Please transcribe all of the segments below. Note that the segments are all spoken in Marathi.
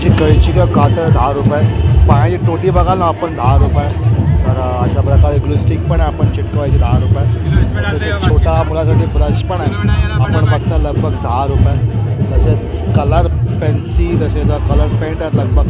ची कैची किंवा कातळ दहा रुपये. पाण्याची टोटी बघाल ना आपण दहा रुपये. तर अशा प्रकारे ग्लुस्टिक पण आहे आपण चिटकवायची दहा रुपये. छोटा मुलासाठी ब्रश पण आहे. आपण फक्त लगभग दहा रुपये. तसेच कलर पेन्सिल तसेच कलर पेंट आहेत लगभग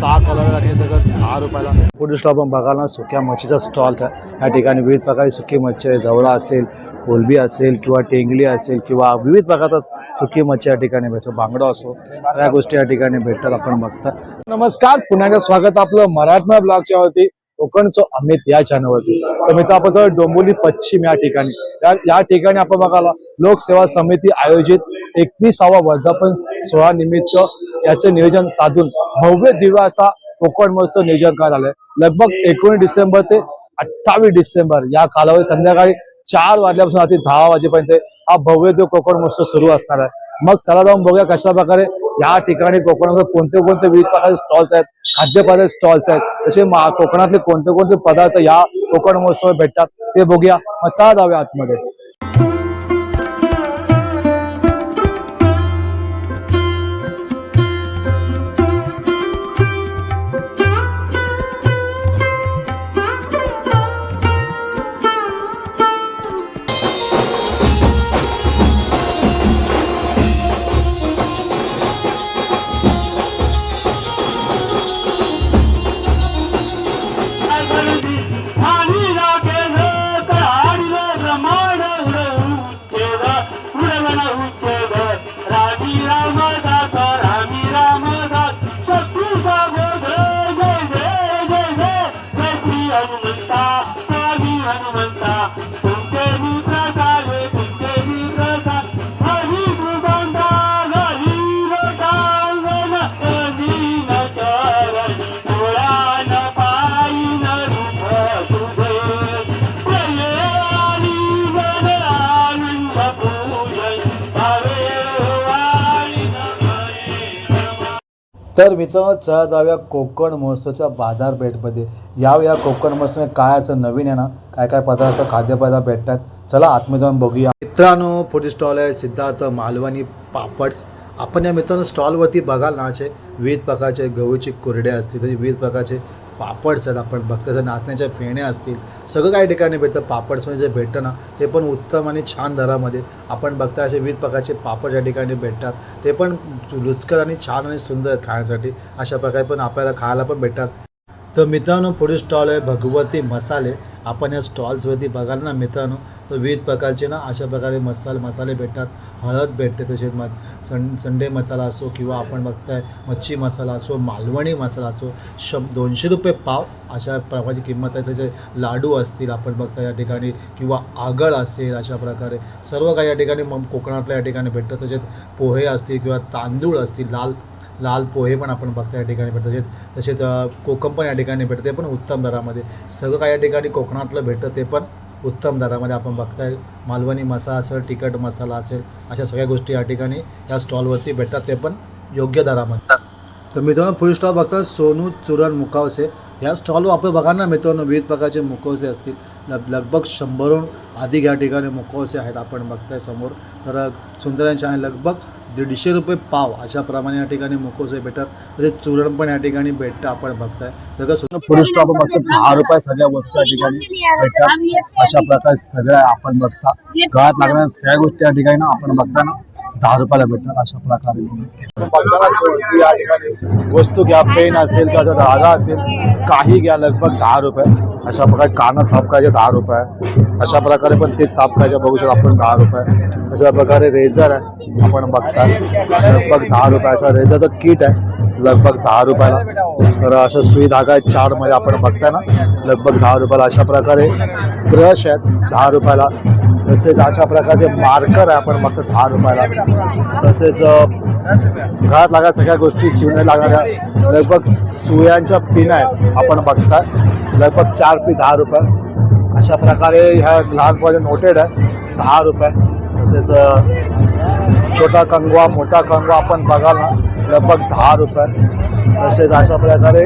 सहा कलर आणि हे सगळं दहा रुपयाला. फूड स्टॉप आपण बघाल ना सुक्या मच्छीचा स्टॉल आहे. या ठिकाणी विविध प्रकारची सुकी मच्छी आहे जवळा असेल कोलबी असेल किंवा टेंगली असेल किंवा विविध प्रकारचा सुकी मच्छी या ठिकाणी भेटतो बांगडा असो या गोष्टी या ठिकाणी भेटतात आपण बघता. नमस्कार पुन्हा एकदा स्वागत आपलं मराठमा ब्लॉगच्या वरती कोकणचं अमित या चॅनलवरती तर मित्र आपण आहोत पश्चिम या ठिकाणी. या ठिकाणी आपण बघायला लोकसेवा समिती आयोजित एकवीसावा वर्धापन सोहळा निमित्त याचं नियोजन साधून भव्य दिव्य असा कोकण महोत्सव नियोजन करण्यात आलंय. लगभग एकोणीस डिसेंबर ते अठ्ठावीस डिसेंबर या कालावधी संध्याकाळी चार वाजल्यापासून रात्री दहा वाजेपर्यंत हा भव्य देव कोकण महोत्सव सुरू असणार आहे. मग चला जाऊन बघूया कशा प्रकारे या ठिकाणी कोकणामध्ये कोणते कोणते विविध प्रकारचे स्टॉल्स आहेत खाद्यपदार्थ स्टॉल्स आहेत तसे कोकणातले कोणते कोणते पदार्थ या कोकण महोत्सवात भेटतात ते बघूया. मग चला जाऊया आतमध्ये. तर मित्रांनो चला जाऊया कोकण महोत्सवाच्या बाजारपेठमध्ये. याव या कोकण महोत्सव काय असं नवीन आहे ना काय काय पदार्थ खाद्यपदार्थ भेटतात चला आतमध्ये जाऊन बघूया. मित्रांनो फूड स्टॉल आहे सिद्धार्थ मालवणी पापड्स. आपण या मित्रांनो स्टॉलवरती बघाल ना असे विविध प्रकारचे गहूचे कुरडे असतील तसे विविध प्रकारचे पापड्स आहेत आपण बघतो तसं नाचण्याच्या फेण्या असतील सगळं काही ठिकाणी भेटतं. पापड्समध्ये जे भेटतं ना ते पण उत्तम आणि छान दरामध्ये आपण बघता असे विविध प्रकारचे पापड या ठिकाणी भेटतात. ते पण रुचकर आणि छान आणि सुंदर आहेत खाण्यासाठी. अशा प्रकारे पण आपल्याला खायला पण भेटतात. तर मित्रांनो पुढे स्टॉल आहे भगवती मसाले. आपण या स्टॉल्सवरती बघाल ना मित्रांनो तर विविध प्रकारचे ना अशा प्रकारे मसाले मसाले भेटतात. हळद भेटते तसेच मग सं संडे मसाला असो किंवा आपण बघताय मच्छी मसाला असो मालवणी मसाला असो शं दोनशे रुपये पाव अशा प्रकारची किंमत आहे. त्याचे लाडू असतील आपण बघता या ठिकाणी किंवा आगळ असेल अशा प्रकारे सर्व काही या ठिकाणी मग कोकणातल्या या ठिकाणी भेटतं. तसेच पोहे असतील किंवा तांदूळ असतील लाल लाल पोहे पण आपण बघता या ठिकाणी भेटतात. तसेच तसेच कोकम पण या ठिकाणी भेटते पण उत्तम दरामध्ये. सगळं काही या ठिकाणी कोकणातलं भेटतं ते पण उत्तम दरामध्ये आपण बघताय. मालवणी मसाला असेल तिखट मसाला असेल अशा सगळ्या गोष्टी या ठिकाणी या स्टॉलवरती भेटतात. ते पण योग्य दरामध्ये. तर मित्रांनो फुल स्टॉल बघता सोनू चुरण मुकावसे. या स्टॉलवर आपण बघा ना मित्रांनो विविध प्रकारचे मुखवसे असतील. लग लगभग शंभरहून अधिक या ठिकाणी मुखवसे आहेत आपण बघताय समोर. तर सुंदरांचे आणि लगभग दीडशे रुपये पाव अशा प्रमाणे या ठिकाणी मुखवसे भेटतात. तसेच चुरण पण या ठिकाणी भेटतं आपण बघताय. सगळं फुल स्टॉप बघतो दहा रुपये सगळ्या वस्तू या ठिकाणी भेटतात. अशा प्रकारे सगळ्या आपण बघता. घरात लागणाऱ्या सगळ्या गोष्टी या ठिकाणी ना आपण बघता ना दहा रुपयाला भेटणार अशा प्रकारे. वस्तू घ्या पेन असेल किंवा धागा असेल काही घ्या लगभग दहा रुपये. अशा प्रकारे कानं साफ करायचे दहा रुपये. अशा प्रकारे पण तेच साफ करायचे बघू शकतो आपण दहा रुपये. अशा प्रकारे रेझर आहे आपण बघता लगभग दहा रुपये अशा रेझरचं किट आहे लगभग दहा रुपयाला. तर अशा सुई धागा आहेत चारमध्ये आपण बघताय ना लगभग दहा रुपयाला. अशा प्रकारे ब्रश आहेत दहा रुपयाला. तसेच अशा प्रकारचे मार्कर आहे आपण बघतो दहा रुपयाला. तसेच घरात लागणाऱ्या सगळ्या गोष्टी शिवण्या लागणाऱ्या लगभग सुयांच्या पिन आहेत आपण बघताय. लगभग चार पी दहा रुपये. अशा प्रकारे ह्या लहान नोटेड आहे दहा रुपये. तसेच छोटा कंगवा मोठा कंगवा आपण बघाल ना लगभग दहा रुपये. तसेच अशा प्रकारे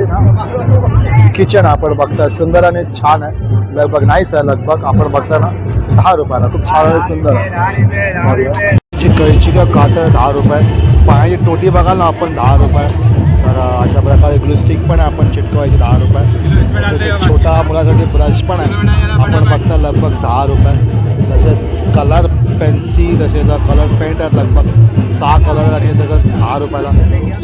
किचन आपण बघताय सुंदर आणि छान आहे. लगभग नाहीच आहे लगभग आपण बघताय ना. दहा रुपयाला. खूप छान आहे सुंदर. कळची किंवा कातळ दहा रुपये. पाण्याची टोटी बघाल ना आपण दहा रुपये. तर अशा प्रकारे ग्लुस्टिक पण आहे आपण चिटकवायची दहा रुपये. छोटा मुलासाठी ब्रश पण आहे. आपण फक्त लगभग दहा रुपये. तसेच कलर पेन्सिल तसेच कलर पेंट आहेत लगभग. सहा कलर आणि सगळं दहा रुपयाला.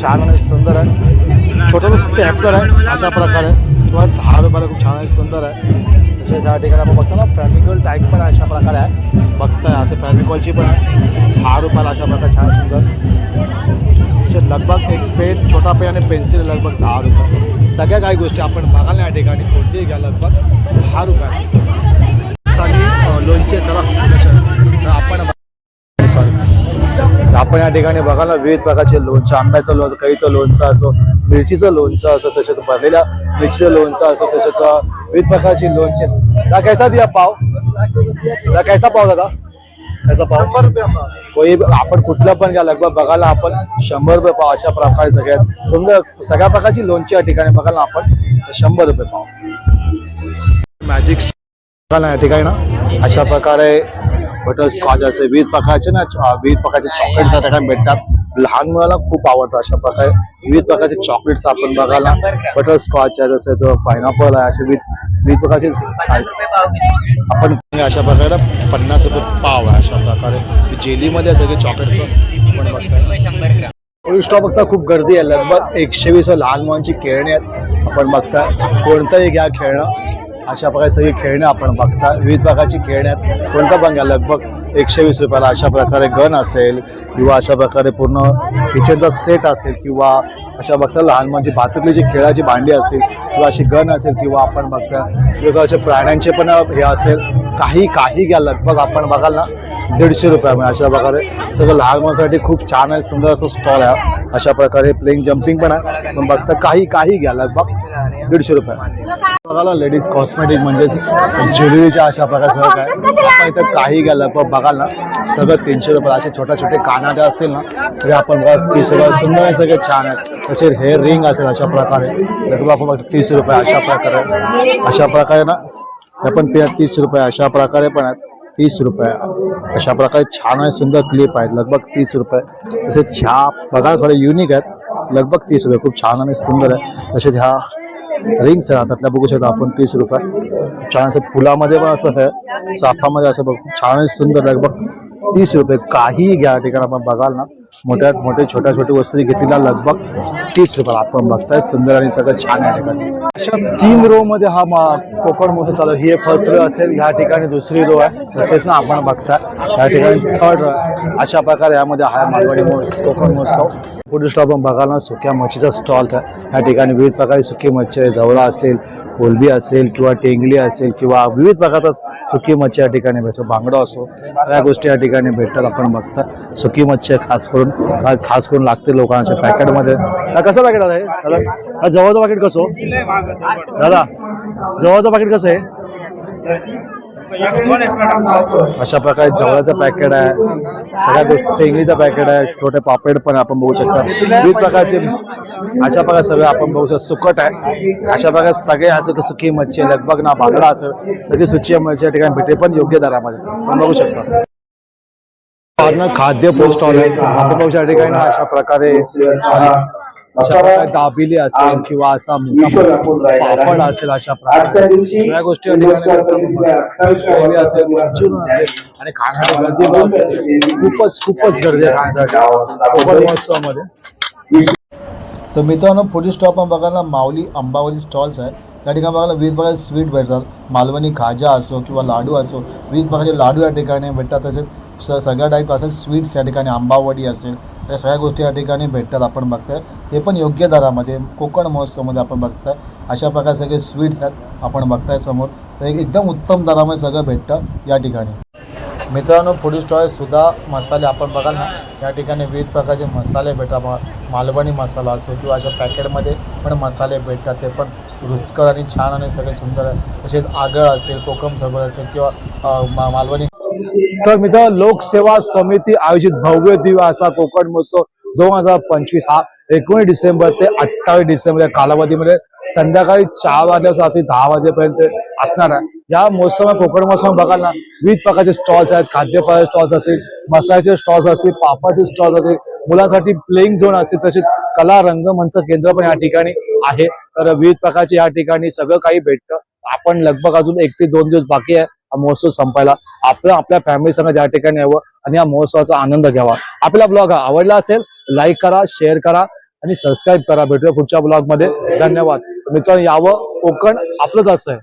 छान आणि सुंदर आहे. छोटं स्टॅपकर आहे अशा प्रकारे. किंवा दहा रुपयाला खूप छान आहे सुंदर आहे. तसेच या ठिकाणी आपण बघतो ना फॅमिकॉल टाईप पण अशा प्रकारे आहे. बघताय असे फॅमिकॉलची पण आहे दहा रुपयाला अशा प्रकारे छान सुंदर. असे लगभग एक पेन छोटा पेन आणि पेन्सिल लगभग दहा रुपये. सगळ्या काही गोष्टी आपण बघायला या ठिकाणी कोणतीही घ्या लगभग दहा रुपये आणि लोणचे चला आपण आपण या ठिकाणी बघायला विविध प्रकारचे लोणचं आंब्याचं लोणचं कैचं लोणचं असो मिरचीचं लोणचं असो तसेच भरलेल्या मिरचीचं लोणचं असो तसेच विविध प्रकारची लोणचे. दा कैसा दिया पाव? दा कैसा पाव दादा? कैसा पाव? शंभर रुपये कोई आपण कुठलं पण घ्या लगभग बघायला आपण शंभर रुपये पाव अशा प्रकारे सगळ्यात सुंदर सगळ्या प्रकारची लोणची या ठिकाणी बघायला आपण शंभर रुपये पाव. मॅजिक बघायला या ठिकाणी ना अशा प्रकारे बटरस्कॉच असे विविध प्रकारचे ना विविध प्रकारचे चॉकलेट्स त्या ठिकाणी भेटतात. लहान मुलाला खूप आवडतं अशा प्रकारे. विविध प्रकारचे चॉकलेट्स आपण बघायला. बटरस्कॉच आहे जसं तो पायनॅपल आहे असे विविध विविध प्रकारचे आपण अशा प्रकारे. पन्नास रुपये पाव आहे अशा प्रकारे. जेलीमध्ये सगळे चॉकलेटचं आपण बघताय. स्टॉप बघता खूप गर्दी आहे. लगभग एकशे वीस लहान मुलांची खेळणी आहेत. आपण बघता कोणतंही घ्या खेळणं. अशा प्रकारे सगळी खेळणं आपण बघता. विविध प्रकारची खेळण्यात कोणता पण घ्या. लगभग एकशे वीस रुपयाला अशा प्रकारे गन असेल किंवा अशा प्रकारे पूर्ण किचनचा सेट असेल किंवा अशा बघता लहान मुलांची भातुकलीची खेळाची भांडी असतील किंवा अशी गन असेल किंवा आपण बघता वेगवेगळ्या प्राण्यांचे पण हे असेल. काही काही घ्या. लगभग आपण बघाल ना दीडशे रुपयामध्ये अशा प्रकारे सगळं लहान मुलांसाठी खूप छान आहे सुंदर असं स्टॉल आहे. अशा प्रकारे प्लेइंग जम्पिंग पण आहे. पण बघता काही काही घ्या. लगभग दीडशे रुपये. बघायला लेडीज कॉस्मेटिक म्हणजे ज्वेलरीच्या अशा प्रकारे सगळं काय? आपण इथं काही घ्या लगभग बघाल ना सगळं तीनशे रुपये असे छोटे छोटे कानाडे असतील ना तरी आपण बघा तीस रुपये सुंदर आहे सगळे छान आहेत. तसे हेअर रिंग असेल अशा प्रकारे लगभग आपण बघा तीस रुपये अशा प्रकारे. अशा प्रकारे ना हे पण पे तीस रुपये अशा प्रकारे पण आहेत. तीस रुपये. अशा प्रकारे छान आणि सुंदर क्लिप आहेत लगभग तीस रुपये. तसे छाप बघा थोडे युनिक आहेत लगभग तीस रुपये. खूप छान आणि सुंदर आहे. तसेच ह्या रिंग्स आहेत. आपल्या बघू शकता आपण तीस रुपये. छान असं फुलामध्ये पण असं आहे. चाफामध्ये असं बघ छान सुंदर सुंदर लगभग तीस रुपये. काही घ्या ठिकाणी आपण बघाल ना मोठ्यात मोठे छोट्या छोट्या वस्तू घेतलेल्या लगभग तीस रुपये आपण बघताय. सुंदर आणि सगळं छान आहे ठिकाणी. अशा तीन रो मध्ये हा मा- कोकण मोठं चालू ही फर्स्ट रो असेल ह्या ठिकाणी दुसरी रो आहे. तसेच ना आपण बघताय. या ठिकाणी थर्ड रो आहे. अशा प्रकारे यामध्ये हा मालवाडी कोकण महोत्सव. पुढे स्टॉप आपण बघाल ना सुक्या मच्छीचा स्टॉल आहे. या ठिकाणी विविध प्रकारची सुकी मच्छी आहे जवळा असेल कोलबी असेल किंवा टेंगली असेल किंवा विविध प्रकारचा सुकी मच्छी या ठिकाणी भेटतो बांगडा असो या गोष्टी या ठिकाणी भेटतात आपण बघता. सुकी मच्छी खास करून खास करून लागते लोकांच्या पॅकेटमध्ये. कसं पॅकेट आहे? दादा जवळचं पॅकेट कसं? हो? दादा जवळचं पॅकेट कसं आहे? अशा प्रकारे जवळचं पॅकेट आहे. सगळ्या गोष्टी टेंगलीचं पॅकेट आहे. छोटे पापड पण आपण बघू शकता. विविध प्रकारचे अशा प्रकारे सगळं आपण बघू शकतो. सुकट आहे. अशा प्रकारे सगळे असं सुकी मच्छी लगभग ना बांगडा असं सगळी सुची मच्छी या ठिकाणी भेटे पण योग्य दरामध्ये. आपण बघू शकता. खाद्य पोस्ट स्टॉल आहे आपण बघू शकता ठिकाणी अशा प्रकारे दाबिली असेल किंवा असा पापड असेल अशा प्रकारे. सगळ्या गोष्टी असेल असेल आणि खाण्याची गर्दी बघ, खूपच खूपच गर्दी आहे खाण्यासाठी. महोत्सवामध्ये. तर मित्रांनो पुढील स्टॉप आपण बघायला माऊली अंबावली स्टॉल्स आहे. त्या ठिकाणी बघायला विविध प्रकारचे स्वीट भेटतात. मालवणी खाजा असो किंवा लाडू असो विविध प्रकारचे लाडू या ठिकाणी भेटतात. तसेच स सगळ्या टाईप असेल स्वीट्स या ठिकाणी आंबावडी असेल या सगळ्या गोष्टी या ठिकाणी भेटतात आपण बघताय. ते पण योग्य दरामध्ये कोकण महोत्सवमध्ये आपण बघताय. अशा प्रकारे सगळे स्वीट्स आहेत आपण बघताय समोर. तर एक एकदम उत्तम दरामध्ये सगळं भेटतं या ठिकाणी. मित्रांनो पुढील स्टॉल सुद्धा मसाले आपण बघाल ना या ठिकाणी विविध प्रकारचे मसाले भेटतात. मा- मालवणी मसाला असो किंवा अशा पॅकेटमध्ये पण मसाले भेटतात. ते पण रुचकर आणि छान आणि सगळे सुंदर आहे तसेच आगळ असेल कोकम सरबत असेल किंवा मा- मालवणी. तर मित्र लोकसेवा समिती आयोजित भव्य दिव्य असा कोकण महोत्सव दोन हजार पंचवीस हा एकोणीस डिसेंबर ते अठ्ठावीस डिसेंबर या कालावधीमध्ये संध्याकाळी चार वाजल्यापासून रात्री दहा वाजेपर्यंत असणार आहे. या महोत्सवात कोकण महोत्सव बघाल ना विविध प्रकारचे स्टॉल्स आहेत खाद्यपदार्थ स्टॉल्स असेल मसाल्याचे स्टॉल्स असतील पापाचे स्टॉल्स असेल मुलांसाठी प्लेइंग झोन असेल तसेच कला रंगमंच केंद्र पण या ठिकाणी आहे. तर विविध प्रकारचे या ठिकाणी सगळं काही भेटतं. आपण लगभग अजून एक ते दोन दिवस बाकी आहे हा महोत्सव संपायला. आपलं आपल्या फॅमिली संग या ठिकाणी यावं आणि या महोत्सवाचा आनंद घ्यावा. आपला ब्लॉग आवडला असेल लाईक करा शेअर करा आणि सबस्क्राईब करा. भेटूया पुढच्या ब्लॉगमध्ये. धन्यवाद. मित्रांनो यावं कोकण आपलंच असं आहे.